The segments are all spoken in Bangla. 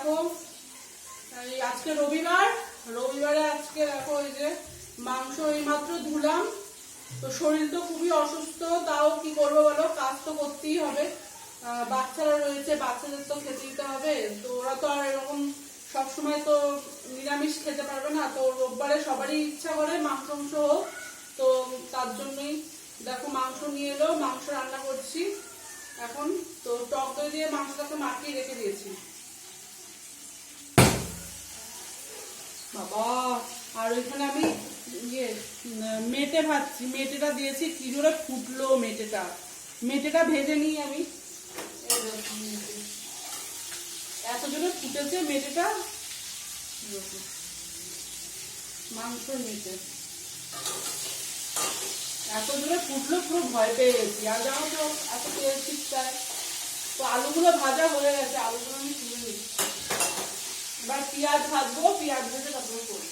দেখো, এই আজকে রবিবার, রবিবারে আজকে দেখো এই যে মাংস এই মাত্র ধুলাম। তো শরীর তো খুবই অসুস্থ, তাও কি করব বলো, কাজ তো করতেই হবে। বাচ্চারা রয়েছে, বাচ্চাদের তো খেতে দিতে হবে। তো ওরা তো আর এরকম সবসময় তো নিরামিষ খেতে পারবে না। তো রোববারে সবারই ইচ্ছা করে মাংস মাংস হোক। তো তার জন্যই দেখো মাংস নিয়ে এলো, মাংস রান্না করছি। এখন তো টক দই দিয়ে মাংসটাকে মাখিয়ে রেখে দিয়েছি। বাবা, আর ওইখানে আমি ইয়ে মেটে ভাজছি। মেটেটা দিয়েছি, কি জোরে ফুটলো মেটেটা। মেটেটা ভেজে নিই আমি। এত জোরে ফুটেছে মেটেটা। মাংস মেটে। এত জোরে ফুটলো, পুরো ভয় পেয়ে গেছি। আর জানো তো, এত তেল ছিটকায় তো আলুগুলো ভাজা হয়ে গেছে, আলুগুলো আমি তুলে নিচ্ছি। এবার পেঁয়াজ ভাজবো, পেঁয়াজ ভেজে তারপরে করব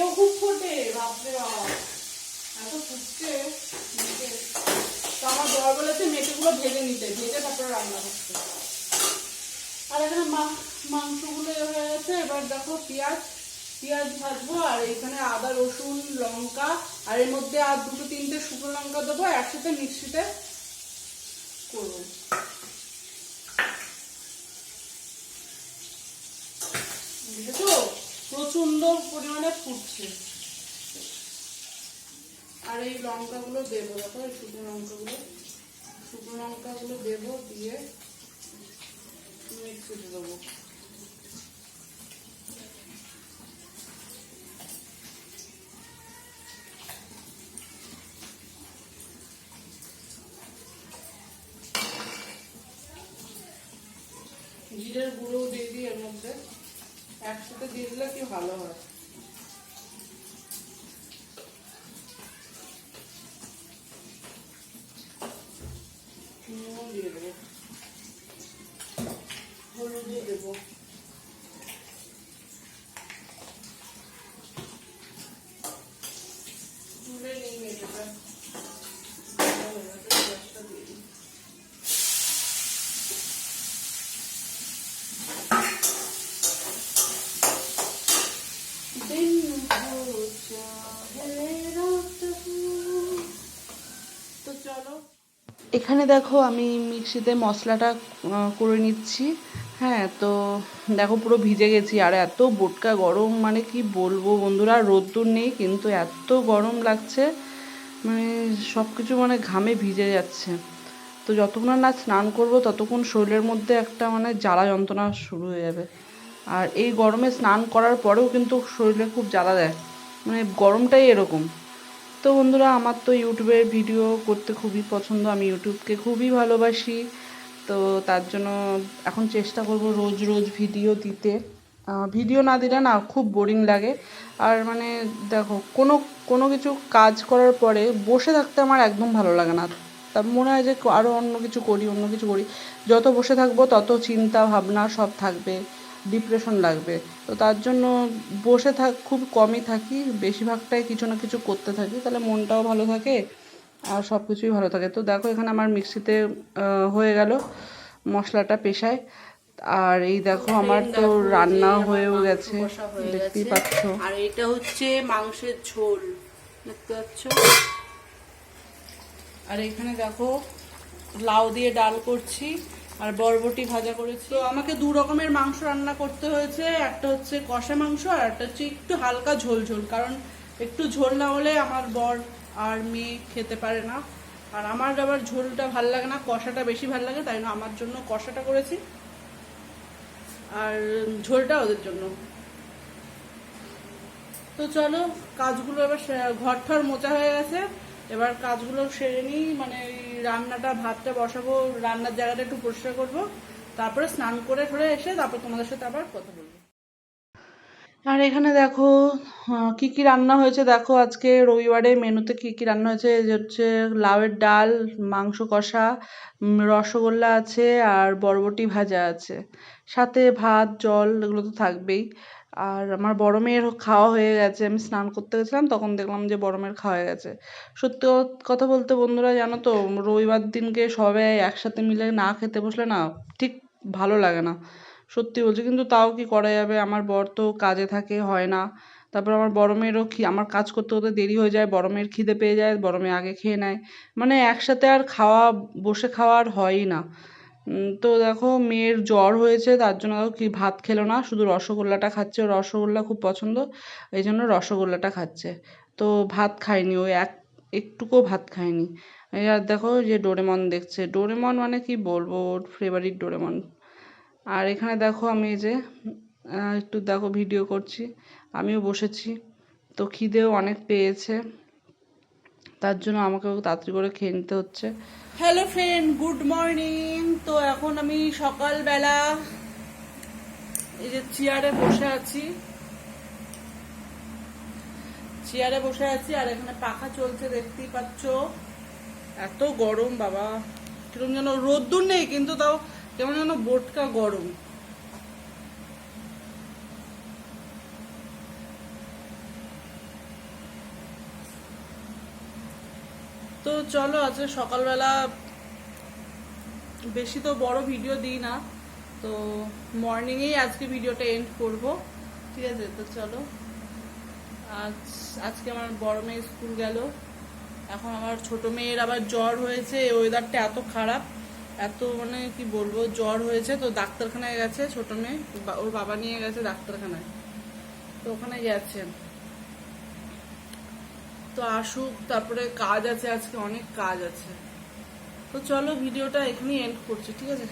বাবা খুব ফোটে বাপরে বাপ। এত ফুটছে তো আমার বর বলেছে মেটেগুলো ভেজে নিতে। ভেজে তারপরে রান্না করতে। আর এখানে মাংসগুলো হয়ে গেছে। এবার দেখো পেঁয়াজ পেঁয়াজ ভাজবো, আর এখানে আদা, রসুন, লঙ্কা, আর এর মধ্যে আর দুটো তিনটে শুকনো লঙ্কা দেবো একসাথে মিক্সিতে করব। প্রচণ্ড পরিমাণে ফুটছে। আর এই লঙ্কাগুলো দেবো, দেখো এই শুকনো লঙ্কাগুলো। শুকনো লঙ্কাগুলো দেবো, দিয়ে মিক্সিতে দেবো। জিরের গুঁড়ো দিয়ে দিই এর মধ্যে। একসাথে দিয়ে দিলে কি ভালো হয়? এখানে দেখো আমি মিক্সিতে মশলাটা করে নিচ্ছি। হ্যাঁ তো দেখো পুরো ভিজে গেছি। আর এত বোটকা গরম মানে কি বলব বন্ধুরা রোদ্দুর নেই, কিন্তু এত গরম লাগছে মানে সব কিছু মানে ঘামে ভিজে যাচ্ছে। তো যতক্ষণ না স্নান করব, ততক্ষণ শরীরের মধ্যে একটা মানে জ্বালা যন্ত্রণা শুরু হয়ে যাবে। আর এই গরমে স্নান করার পরেও কিন্তু শরীরে খুব জ্বালা দেয়। মানে গরমটাই এরকম। তো বন্ধুরা, আমার তো ইউটিউবের ভিডিও করতে খুবই পছন্দ। আমি ইউটিউবকে খুবই ভালোবাসি। তো তার জন্য এখন চেষ্টা করব রোজ রোজ ভিডিও দিতে। ভিডিও না দিলে না খুব বোরিং লাগে। আর মানে দেখো, কোনো কোনো কিছু কাজ করার পরে বসে থাকতে আমার একদম ভালো লাগে না। তা মনে হয় যে আরও অন্য কিছু করি, অন্য কিছু করি। যত বসে থাকব তত চিন্তা, ভাবনা সব থাকবে। ডিপ্রেশন লাগবে। তো তার জন্য বসে থাক খুব কমই থাকি বেশিরভাগটাই কিছু না কিছু করতে থাকি তাহলে মনটাও ভালো থাকে আর সব কিছুই ভালো থাকে। তো দেখো এখানে আমার মিক্সিতে হয়ে গেল মশলাটা পেশায়। আর এই দেখো আমার তো রান্না হয়েও গেছে দেখতেই পাচ্ছ। আর এটা হচ্ছে মাংসের ঝোল দেখতে পাচ্ছ? আর এখানে দেখো লাউ দিয়ে ডাল করছি। আর বরবটি ভাজা করেছি। তো আমাকে দু রকমের মাংস রান্না করতে হয়েছে। একটা হচ্ছে কষা মাংস আর একটা হচ্ছে একটু হালকা ঝোল ঝোল, কারণ একটু ঝোল না হলে আমার বর আর মেয়ে খেতে পারে না। আর আমার আবার ঝোলটা ভালো লাগে না, কষাটা বেশি ভালো লাগে, তাই না? আমার জন্য কষাটা করেছি। আর ঝোলটা ওদের জন্য। তো চলো, কাজগুলো এবার ঘর ঠর মোচা হয়ে গেছে। এবার কাজগুলো সেরে নিই মানে রান্নাটা, ভাতটা বসাবো, রান্নার জায়গাটা একটু পরিষ্কার করব। তারপরে স্নান করে ঠরে এসে তারপর তোমাদের সাথে আবার কথা বলব। আর এখানে দেখো কি কি রান্না হয়েছে দেখো আজকে। রবিবারে মেনুতে কি কি রান্না হয়েছে? যে হচ্ছে লাউয়ের ডাল, মাংস কষা রসগোল্লা আছে, আর বরবটি ভাজা আছে। সাথে ভাত, জল, এগুলো তো থাকবেই। আর আমার বড় মেয়ের খাওয়া হয়ে গেছে, আমি স্নান করতে গেছিলাম, তখন দেখলাম যে বড় মেয়ের খাওয়া হয়ে গেছে। সত্যি ক- কথা বলতে বন্ধুরা, জানো তো, রবিবার দিনকে সবাই একসাথে মিলে না খেতে বসলে না ঠিক ভালো লাগে না। সত্যি বলছি, কিন্তু তাও কি করা যাবে? আমার বর তো কাজে থাকে, হয় না। তারপর আমার বড় মেয়েরও খি, আমার কাজ করতে করতে দেরি হয়ে যায়, বড় মেয়ের খিদে পেয়ে যায়, বড় মেয়ে আগে খেয়ে নেয়। মানে একসাথে আর খাওয়া, বসে খাওয়া আর হয়ই না। তো দেখো মেয়ের জ্বর হয়েছে, তার জন্য দেখো কি ভাত খেলো না, শুধু রসগোল্লাটা খাচ্ছে। রসগোল্লা খুব পছন্দ, এই জন্য রসগোল্লাটা খাচ্ছে। তো ভাত খায়নি, ও এক একটুকুও ভাত খায়নি। আর দেখো যে ডোরেমন দেখছে। ডোরেমন মানে কি বলব? ওর ফেভারিট ডোরেমন। আর এখানে দেখো আমি এই যে একটু দেখো ভিডিও করছি। আমিও বসেছি। তো খিদেও অনেক পেয়েছে। তার জন্য আমাকেও তাড়াতাড়ি করে খেয়ে নিতে হচ্ছে। হ্যালো ফ্রেন্ড গুড মর্নিং তো এখন আমি সকালবেলা এই যে চেয়ারে বসে আছি। চেয়ারে বসে আছি আর এখানে পাখা চলছে, দেখতেই পাচ্ছ। এত গরম বাবা। কীরকম যেন রোদ্দুর নেই, কিন্তু তাও কেমন যেন বোটকা গরম। তো চলো, আজকে সকালবেলা বেশি তো বড় ভিডিও দিই না, তো মর্নিংয়েই আজকে ভিডিওটা এন্ড করব, ঠিক আছে? তো চলো, আজ, আজকে আমার বড় মেয়ে স্কুল গেল, এখন আমার ছোট মেয়ের আবার জ্বর হয়েছে ওয়েদারটা এত খারাপ, এত মানে কি বলব, জ্বর হয়েছে, তো ডাক্তারখানায় গেছে ছোট মেয়ে ওর বাবা নিয়ে গেছে ডাক্তারখানায়, তো ওখানে গেছে। তো আসুক, তারপরে কাজ আছে, আজকে অনেক কাজ আছে। তো চলো ভিডিওটা এখানেই এন্ড করছি, ঠিক আছে?